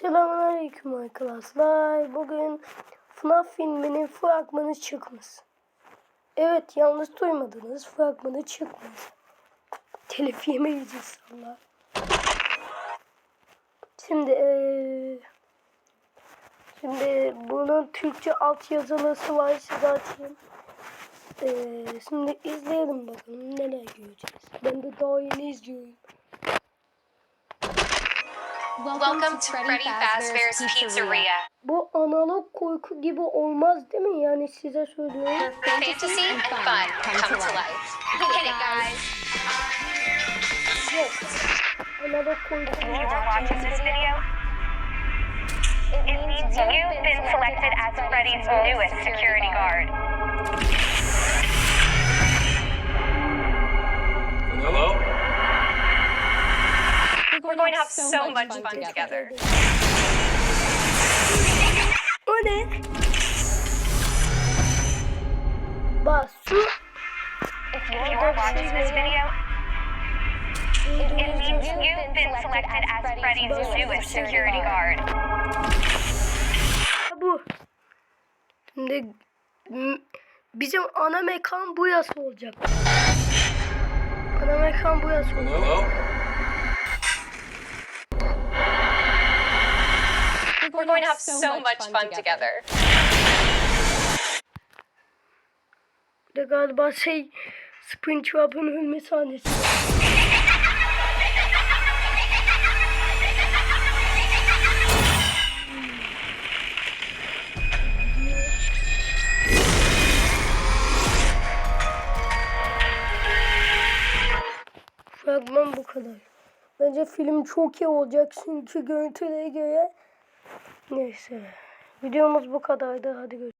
Selamünaleyküm arkadaşlar. Bugün FNAF filminin fragmanı çıkmış. Evet yanlış duymadınız. Fragmanı çıkmış. Telif yemeyiz inşallah. Şimdi eee Şimdi bunun Türkçe altyazılısı var size açayım. Eee şimdi izleyelim bakalım neler göreceğiz. Ben de daha yeni izliyorum. Welcome to Freddy Fazbear's Pizzeria. Bu analog korku gibi olmaz değil mi? Yani size söylüyorum. Fantasy and fun come to life. Get it, guys. Yok. Analog korku. If you are watching this video, it means you've been selected as Freddy's newest security guard. Going to have so much fun together. O ne? Basu. If you are watching this video, it means you've been selected as Freddy's newest security guard. Bu. Şimdi bizim ana mekan bu yas olacak. Ana mekan bu yas olacak. Going to have so much fun together. Bir de galiba şey Springtrap'ın ölme sahnesi. Fragman bu kadar. Bence film çok iyi olacak çünkü görüntülere göre. Neyse. Videomuz bu kadardı. Hadi görüşürüz.